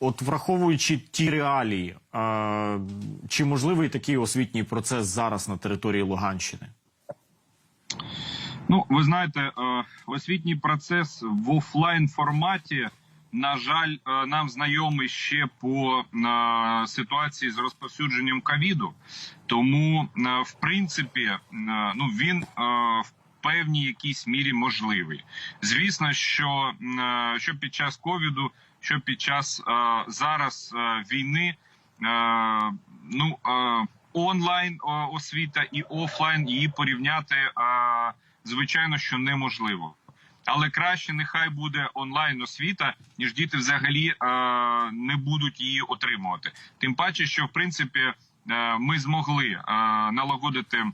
От враховуючи ті реалії, чи можливий такий освітній процес зараз на території Луганщини? Ну, ви знаєте, е, освітній процес в офлайн форматі, на жаль, е, нам знайомий ще по е, ситуації з розповсюдженням ковіду. Тому, в принципі, ну він в певній якійсь мірі можливий. Звісно, що, що під час ковіду, що під час е, зараз е, війни, е, ну онлайн освіта і офлайн її порівняти. звичайно, що неможливо. Але краще нехай буде онлайн освіта, ніж діти взагалі е, не будуть її отримувати. Тим паче, що в принципі е, ми змогли е, налагодити е,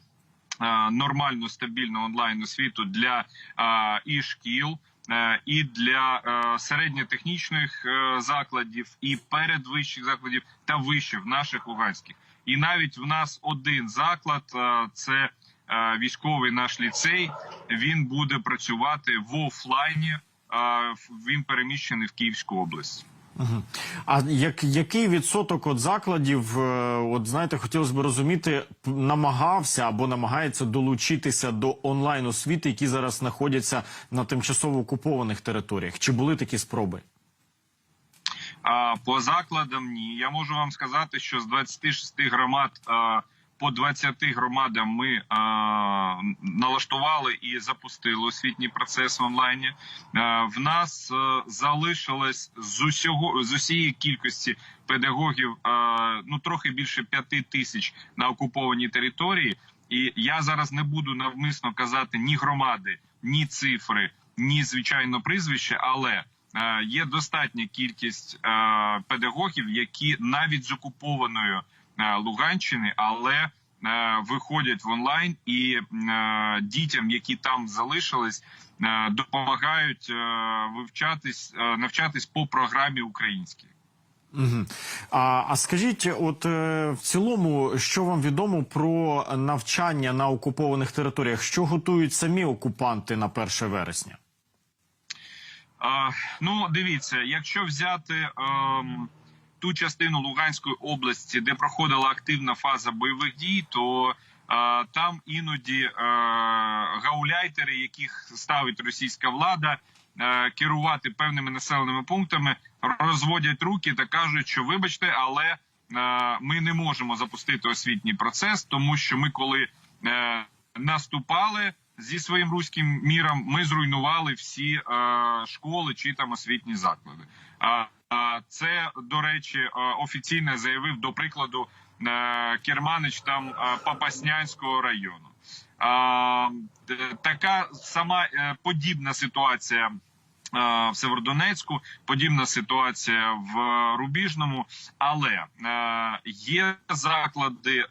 нормальну стабільну онлайн освіту для е, і шкіл. Е, І для е, середньотехнічних е, закладів, і передвищих закладів та вищих наших луганських. І навіть в нас один заклад це військовий наш ліцей. Він буде працювати в офлайні. Він переміщений в Київську область. А як, який відсоток от закладів, е, от знаєте, хотілося б розуміти, намагався або намагається долучитися до онлайн освіти, які зараз знаходяться на тимчасово окупованих територіях? Чи були такі спроби? По закладам ні. Я можу вам сказати, що з 26 громад а, по 20 громадам ми а, налаштували і запустили освітній процес в онлайні. А, в нас а, залишилось з усього з усієї кількості педагогів а, ну трохи більше 5 тисяч на окупованій території. І я зараз не буду навмисно казати ні громади, ні цифри, ні звичайно прізвище, але е, є достатня кількість е, педагогів, які навіть з окупованої е, Луганщини, але е, виходять в онлайн і е, дітям, які там залишились, е, допомагають е, вивчатись, е, навчатись по програмі українській. Угу. А, а скажіть, от е, в цілому, що вам відомо про навчання на окупованих територіях? Що готують самі окупанти на 1 вересня? А, ну, дивіться, якщо взяти ем, ту частину Луганської області, де проходила активна фаза бойових дій, то там іноді гауляйтери, яких ставить російська влада, керувати певними населеними пунктами, розводять руки та кажуть, що вибачте, але ми не можемо запустити освітній процес, тому що ми коли е, наступали зі своїм руським міром, ми зруйнували всі е, школи чи там освітні заклади. Це до речі е, офіційно заявив до прикладу е, Керманич там е, Попаснянського району. Така сама подібна ситуація. В Северодонецьку подібна ситуація в Рубіжному, але є заклади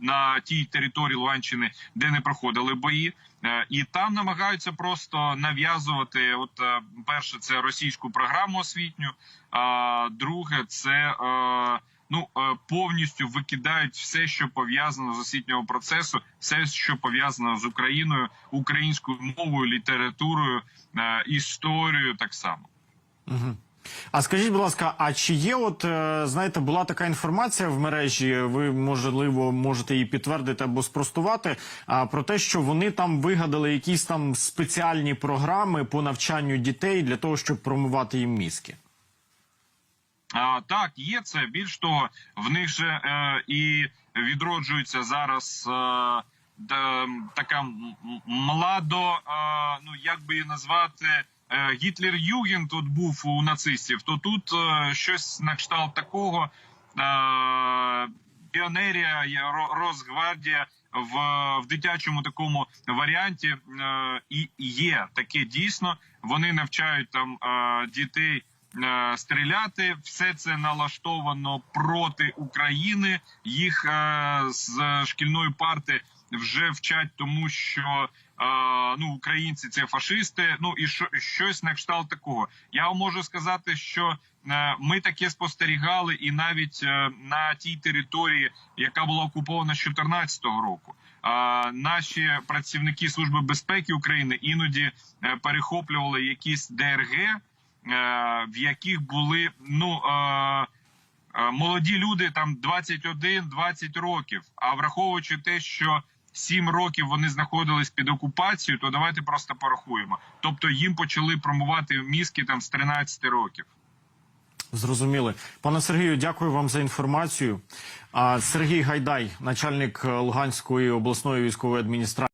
на тій території Луганщини, де не проходили бої, Е, і там намагаються просто нав'язувати. От е, перше, це російську програму освітню. А друге, це е, ну повністю викидають все, що пов'язано з освітнього процесу, все, що пов'язано з Україною, українською мовою, літературою, історією, так само. Угу. А скажіть, будь ласка, а чи є, от е, знаєте, була така інформація в мережі? Ви можливо можете її підтвердити або спростувати? А про те, що вони там вигадали якісь там спеціальні програми по навчанню дітей для того, щоб промивати їм мізки? А, так, є це. Більш того, в них же е, і відроджується зараз е, така младо, е, ну як би її назвати, Гітлер Юген тут був у нацистів, то тут е, щось на кшталт такого. Е, Піонерія, Росгвардія в, в дитячому такому варіанті е, і є таке дійсно. Вони навчають там е, дітей е, стріляти. Все це налаштовано проти України. Їх е, з шкільної парти вже вчать, тому що е, ну українці це фашисти. Ну і що щось на кшталт такого. Я вам можу сказати, що е, ми таке спостерігали, і навіть е, на тій території, яка була окупована з 2014 року. А наші працівники служби безпеки України іноді е, перехоплювали якісь ДРГ в яких були ну. Молоді люди там 21-20 років. А враховуючи те, що 7 років вони знаходились під окупацією, то давайте просто порахуємо. Тобто їм почали промувати мізки там з 13 років. Зрозуміли. Пане Сергію, дякую вам за інформацію. Сергій Гайдай, начальник е, Луганської обласної військової адміністрації.